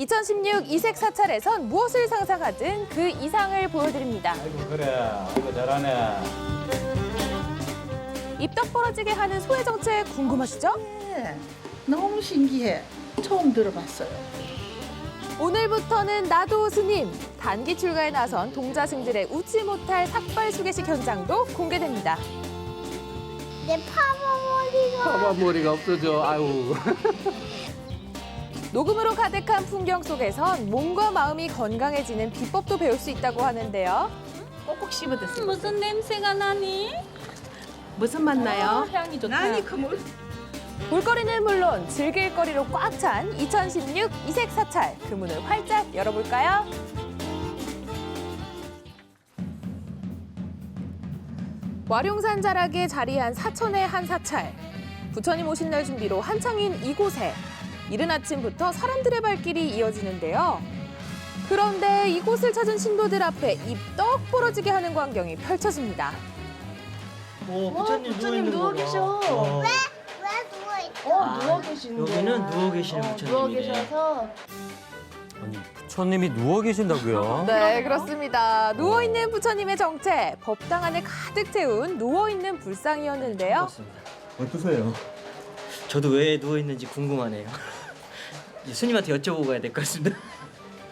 2016 이색 사찰에선 무엇을 상상하든 그 이상을 보여드립니다. 아이고 그래 아이고 잘하네 입덕 벌어지게 하는 소의 정체 궁금하시죠? 네, 너무 신기해. 처음 들어봤어요. 오늘부터는 나도 스님 단기 출가에 나선 동자승들의 웃지 못할 삭발 수계식 현장도 공개됩니다. 내 파마 머리가 파마 머리가 없어져. 아유. 녹음으로 가득한 풍경 속에선 몸과 마음이 건강해지는 비법도 배울 수 있다고 하는데요. 꼭꼭 씹어 드세요. 무슨 냄새가 나니? 무슨 맛 나요? 향이 좋다. 아니 그 물. 볼거리는 물론 즐길 거리로 꽉 찬 2016 이색 사찰 그 문을 활짝 열어볼까요? 와룡산 자락에 자리한 사천의 한 사찰. 부처님 오신 날 준비로 한창인 이곳에 이른 아침부터 사람들의 발길이 이어지는데요. 그런데 이곳을 찾은 신도들 앞에 입떡 부러지게 하는 광경이 펼쳐집니다. 오, 부처님, 부처님 누워 계셔. 어, 왜 누워 있어? 어 누워 계시는데. 여기는 누워 계시는 어, 부처님이네. 누워 계셔서 아니, 부처님이 누워 계신다고요? 네, 그렇습니다. 누워있는 부처님의 정체, 법당 안에 가득 채운 누워있는 불상이었는데요. 그렇습니다. 어떠세요? 저도 왜 누워 있는지 궁금하네요. 이제 스님한테 여쭤보고 가야 될 것 같습니다.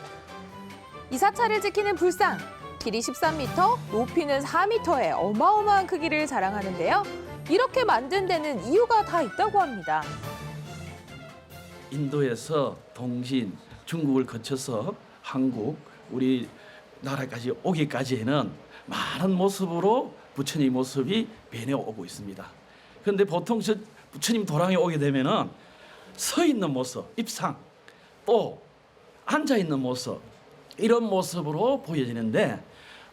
이 사찰을 지키는 불상, 길이 13m, 높이는 4m의 어마어마한 크기를 자랑하는데요. 이렇게 만든 데는 이유가 다 있다고 합니다. 인도에서 동신 중국을 거쳐서 한국 우리 나라까지 오기까지에는 많은 모습으로 부처님 모습이 변해오고 있습니다. 그런데 보통 저 부처님 도랑에 오게 되면은 서 있는 모습, 입상, 또 앉아 있는 모습 이런 모습으로 보여지는데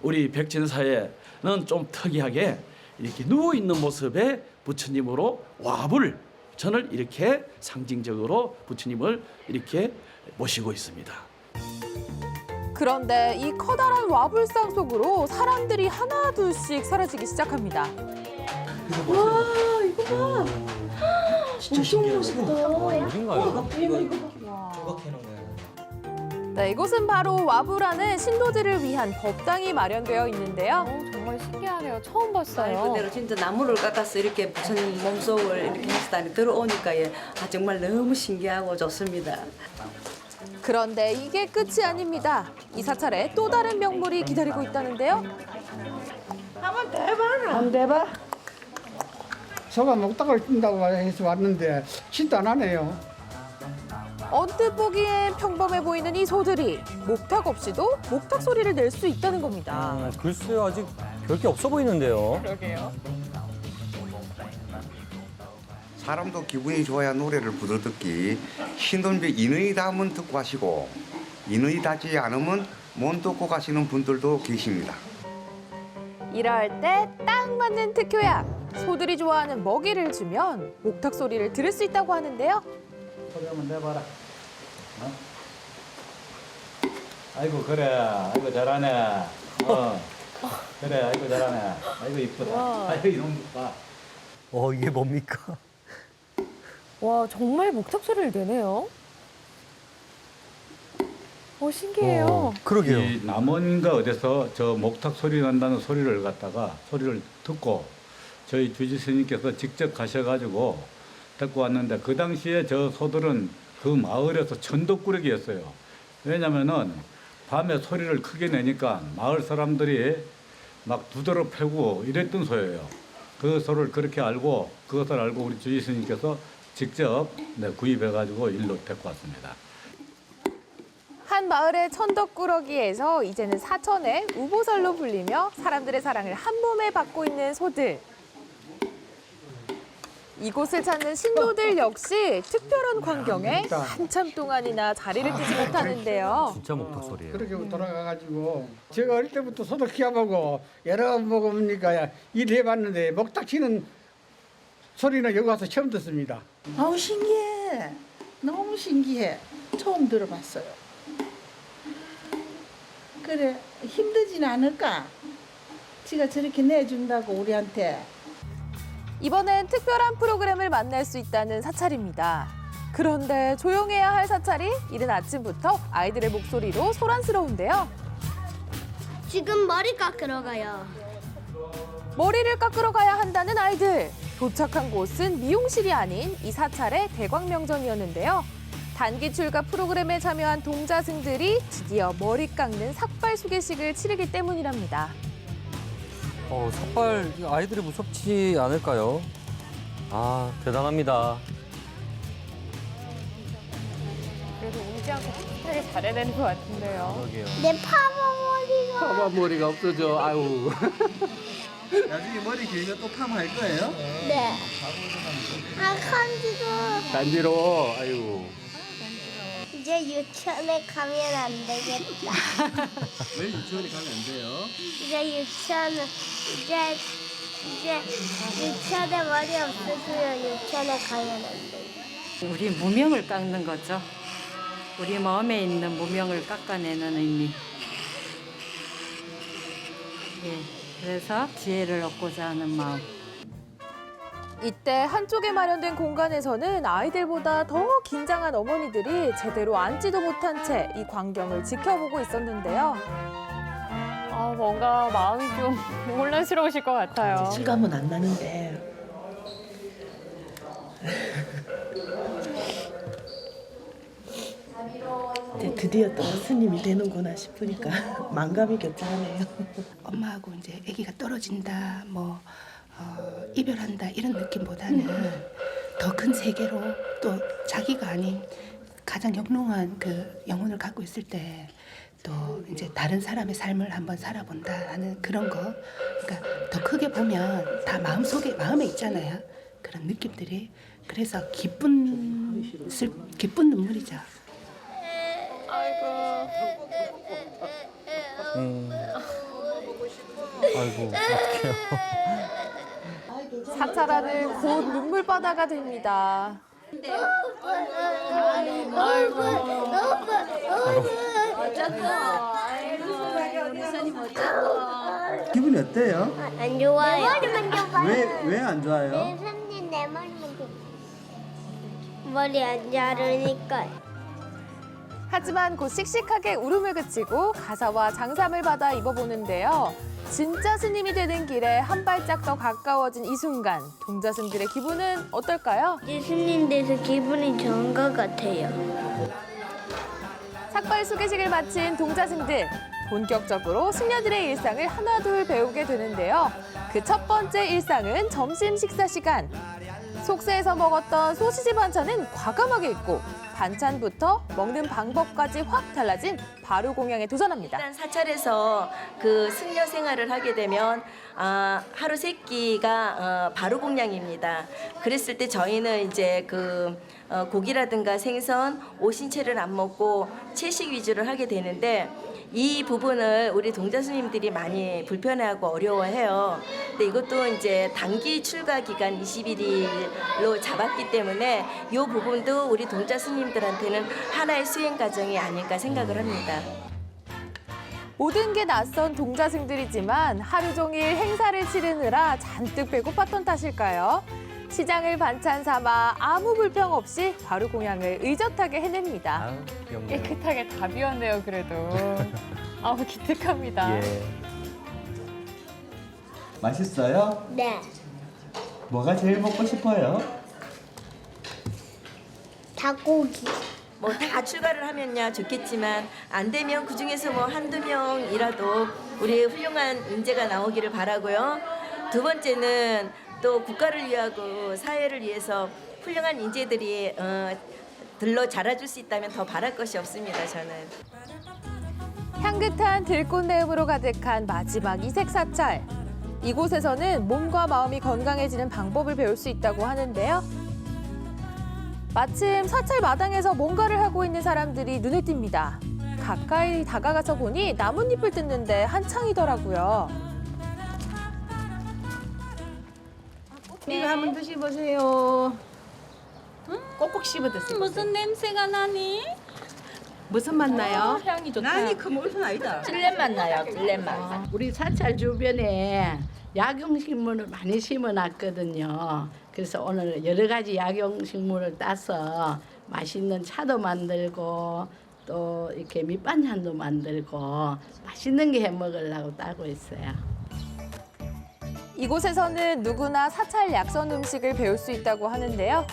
우리 백진사에는 좀 특이하게 이렇게 누워 있는 모습의 부처님으로 와불 전을 이렇게 상징적으로 부처님을 이렇게 모시고 있습니다. 그런데 이 커다란 와불상 속으로 사람들이 하나 둘씩 사라지기 시작합니다. 진짜 신기하네요. 어딘가요? 이거 조각해놓은 거예요. 네, 이곳은 바로 와불하는 신도들을 위한 법당이 마련되어 있는데요. 정말 신기하네요. 처음 말 봤어요. 그대로 진짜 나무를 깎아서 이렇게 부처님 몸속을 이렇게 해서 들어오니까 예, 아, 정말 너무 신기하고 좋습니다. 그런데 이게 끝이 아닙니다. 이 사찰에 또 다른 명물이 기다리고 있다는데요. 한번 대봐라. 한번 대봐. 소가 목탁을 뛴다고 해서 왔는데 진도 안 하네요. 언뜻 보기엔 평범해 보이는 이 소들이 목탁 없이도 목탁 소리를 낼 수 있다는 겁니다. 아, 글쎄요, 아직 별게 없어 보이는데요. 사람도 기분이 좋아야 노래를 부르듣기 신돈비 인의 담은 듣고 하시고 인의 닿지 않으면 못 듣고 가시는 분들도 계십니다. 이럴 때 딱 맞는 특효약. 소들이 좋아하는 먹이를 주면 목탁 소리를 들을 수 있다고 하는데요. 소리 한번 내봐라 어? 아이고 그래 아이고 잘하네 어 그래 아이고 잘하네 아이고 이쁘다 아이고 이놈 봐 어, 이게 뭡니까? 와, 정말 목탁 소리를 내네요. 어, 신기해요. 어, 그러게요. 이 남원인가 어디서 저 목탁 소리 난다는 소리를 갖다가 소리를 듣고 저희 주지 스님께서 직접 가셔가지고 듣고 왔는데 그 당시에 저 소들은 그 마을에서 천덕꾸러기였어요. 왜냐면은 밤에 소리를 크게 내니까 마을 사람들이 막 두드러 패고 이랬던 소예요. 그 소를 그렇게 알고 그것을 알고 우리 주지 스님께서 직접 네, 구입해가지고 일로 데리고 왔습니다. 한 마을의 천덕꾸러기에서 이제는 사천의 우보살로 불리며 사람들의 사랑을 한 몸에 받고 있는 소들. 이곳을 찾는 신도들 역시 특별한 광경에 한참 동안이나 자리를 뜨지 못하는데요. 진짜 목탁 소리예요. 그렇게 돌아가가지고 제가 어릴 때부터 소도 키워보고 여러 번 먹어보니까 일해봤는데 목탁 치는 소리는 여기 와서 처음 듣습니다. 아우 신기해. 너무 신기해. 처음 들어봤어요. 그래 힘들진 않을까? 지가 저렇게 내준다고 우리한테. 이번엔 특별한 프로그램을 만날 수 있다는 사찰입니다. 그런데 조용해야 할 사찰이 이른 아침부터 아이들의 목소리로 소란스러운데요. 지금 머리 깎으러 가요. 머리를 깎으러 가야 한다는 아이들. 도착한 곳은 미용실이 아닌 이 사찰의 대광명전이었는데요. 단기 출가 프로그램에 참여한 동자승들이 드디어 머리 깎는 삭발 소개식을 치르기 때문이랍니다. 어, 이거 아이들이 무섭지 않을까요? 아, 대단합니다. 그래도 울지 않고 풋하게 잘해야 되는 것 같은데요. 그러게요. 내 파마 머리가 파마 머리가 없어져. 아유. 나중에 머리 길면 또 파마할 거예요? 네. 아 간지도 간지러워. 아유. 이제 유치원에 가면 안 되겠다. 왜 유치원에 가면 안 돼요? 이제 유치원 이제 이제 유치원에 머리 없어서요. 유치원에 가면 안 돼. 우리 무명을 깎는 거죠. 우리 마음에 있는 무명을 깎아내는 의미. 예, 그래서 지혜를 얻고자 하는 마음. 이때 한쪽에 마련된 공간에서는 아이들보다 더 긴장한 어머니들이 제대로 앉지도 못한 채 이 광경을 지켜보고 있었는데요. 아, 뭔가 마음이 좀 혼란스러우실 것 같아요. 실감은 안 나는데 이제 드디어 또 스님이 되는구나 싶으니까 만감이 교차하네요. 엄마하고 이제 아기가 떨어진다, 뭐 어, 이별한다 이런 느낌보다는 더 큰 세계로 또 자기가 아닌 가장 영롱한 그 영혼을 갖고 있을 때 또 이제 다른 사람의 삶을 한번 살아본다 하는 그런 거, 그러니까 더 크게 보면 다 마음 속에 마음에 있잖아요. 그런 느낌들이 그래서 기쁜 슬 기쁜 눈물이죠. 음. 아이고, 어떡해요. 사찰하는 곧 눈물바다가 됩니다. 기분이 어때요? 안 좋아요. 내 머리만 좀 봐. 왜 왜 안 좋아요? 선생님 내 머리만 좀. 머리 안 자르니까. 하지만 곧 씩씩하게 울음을 그치고 가사와 장삼을 받아 입어보는데요. 진짜 스님이 되는 길에 한 발짝 더 가까워진 이 순간 동자승들의 기분은 어떨까요? 예수님 돼서 기분이 좋은 것 같아요. 삭발 소개식을 마친 동자승들 본격적으로 승려들의 일상을 하나둘 배우게 되는데요. 그 첫 번째 일상은 점심 식사 시간. 속세에서 먹었던 소시지 반찬은 과감하게 잊고 반찬부터 먹는 방법까지 확 달라진 바로 공양에 도전합니다. 일단 사찰에서 그 승려 생활을 하게 되면 아, 하루 세 끼가 어, 바로 공양입니다. 그랬을 때 저희는 이제 그 어, 고기라든가 생선, 오신채를 안 먹고 채식 위주를 하게 되는데 이 부분을 우리 동자 스님들이 많이 불편해하고 어려워해요. 근데 이것도 이제 단기 출가 기간 20일로 잡았기 때문에 이 부분도 우리 동자 스님들한테는 하나의 수행 과정이 아닐까 생각을 합니다. 모든 게 낯선 동자승들이지만 하루 종일 행사를 치르느라 잔뜩 배고팠던 탓일까요? 시장을 반찬 삼아 아무 불평 없이 바로 공양을 의젓하게 해냅니다. 아유, 귀엽네요. 깨끗하게 다 비웠네요, 그래도. 아우, 기특합니다. 예. 맛있어요? 네. 뭐가 제일 먹고 싶어요? 닭고기. 뭐 다 출가를 하면야 좋겠지만 안 되면 그 중에서 뭐 한두 명이라도 우리 훌륭한 인재가 나오기를 바라고요. 두 번째는 또 국가를 위하고 사회를 위해서 훌륭한 인재들이 어, 들러 자라줄 수 있다면 더 바랄 것이 없습니다. 저는. 향긋한 들꽃내음으로 가득한 마지막 이색 사찰. 이곳에서는 몸과 마음이 건강해지는 방법을 배울 수 있다고 하는데요. 마침 사찰 마당에서 뭔가를 하고 있는 사람들이 눈에 띕니다. 가까이 다가가서 보니 나뭇잎을 뜯는데 한창이더라고요. 이거 한번 드셔보세요. 꼭꼭 씹어 드세요. 무슨 냄새가 나니? 무슨 맛 나요? 향이 좋다. 나니 그 무슨 아니다. 찔레맛 나요. 찔레맛. 우리 사찰 주변에 약용식물을 많이 심어놨거든요. 그래서 오늘 여러 가지 약용식물을 따서 맛있는 차도 만들고 또 이렇게 밑반찬도 만들고 맛있는 게 해 먹으려고 따고 있어요. 이곳에서는 누구나 사찰 약선 음식을 배울 수 있다고 하는데요.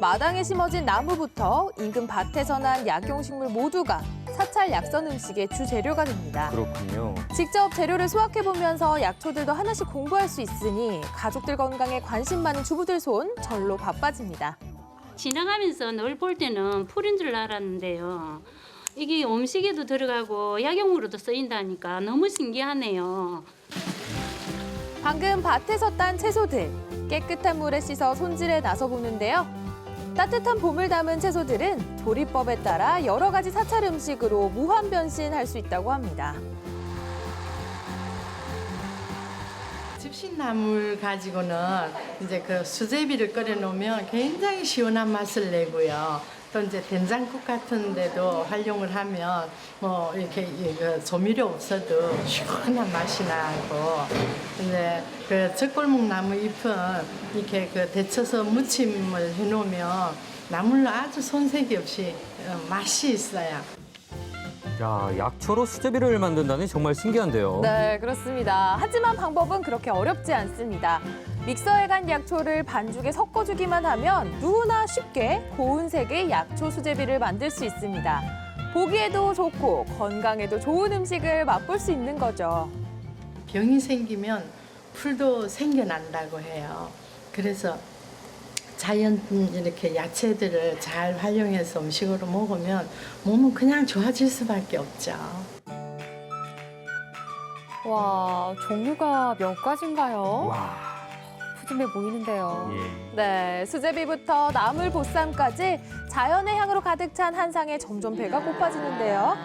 마당에 심어진 나무부터 인근 밭에서 난 약용식물 모두가 사찰 약선 음식의 주 재료가 됩니다. 그렇군요. 직접 재료를 수확해보면서 약초들도 하나씩 공부할 수 있으니 가족들 건강에 관심 많은 주부들 손 절로 바빠집니다. 지나가면서 늘 볼 때는 풀인 줄 알았는데요. 이게 음식에도 들어가고 약용으로도 쓰인다니까 너무 신기하네요. 방금 밭에서 딴 채소들 깨끗한 물에 씻어 손질에 나서 보는데요. 따뜻한 봄을 담은 채소들은 조리법에 따라 여러 가지 사찰 음식으로 무한 변신할 수 있다고 합니다. 집신나물 가지고는 이제 그 수제비를 끓여 놓으면 굉장히 시원한 맛을 내고요. 또 이제 된장국 같은 데도 활용을 하면 뭐 이렇게 이거 조미료 없어도 시원한 맛이 나고 근데 그 적골목 나무 잎은 이렇게 그 데쳐서 무침을 해 놓으면 나물로 아주 손색이 없이 어, 맛이 있어요. 야, 약초로 수제비를 만든다니 정말 신기한데요. 네, 그렇습니다. 하지만 방법은 그렇게 어렵지 않습니다. 믹서에 간 약초를 반죽에 섞어주기만 하면 누구나 쉽게 고운 색의 약초 수제비를 만들 수 있습니다. 보기에도 좋고 건강에도 좋은 음식을 맛볼 수 있는 거죠. 병이 생기면 풀도 생겨난다고 해요. 그래서 자연 이렇게 야채들을 잘 활용해서 음식으로 먹으면 몸은 그냥 좋아질 수밖에 없죠. 와, 종류가 몇 가지인가요? 와. 푸짐해 보이는데요. 예. 네, 수제비부터 나물 보쌈까지 자연의 향으로 가득 찬 한상에 점점 배가 고파지는데요.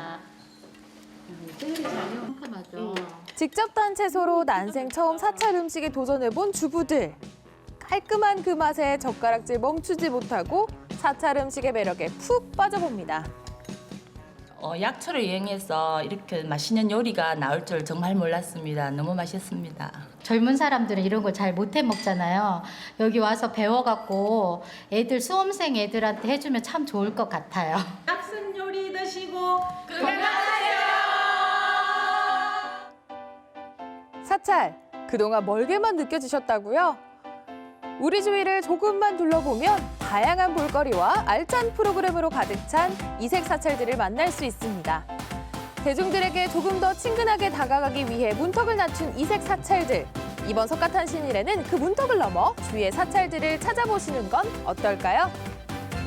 직접 딴 채소로 난생 처음 사찰 음식에 도전해본 주부들. 깔끔한 그 맛에 젓가락질 멈추지 못하고 사찰 음식의 매력에 푹 빠져봅니다. 어, 약초를 이용해서 이렇게 맛있는 요리가 나올 줄 정말 몰랐습니다. 너무 맛있습니다. 젊은 사람들은 이런 걸 잘 못해 먹잖아요. 여기 와서 배워갖고 애들 수험생 애들한테 해주면 참 좋을 것 같아요. 약순 요리 드시고 사찰, 그동안 멀게만 느껴지셨다고요? 우리 주위를 조금만 둘러보면 다양한 볼거리와 알찬 프로그램으로 가득 찬 이색 사찰들을 만날 수 있습니다. 대중들에게 조금 더 친근하게 다가가기 위해 문턱을 낮춘 이색 사찰들. 이번 석가탄신일에는 그 문턱을 넘어 주위의 사찰들을 찾아보시는 건 어떨까요?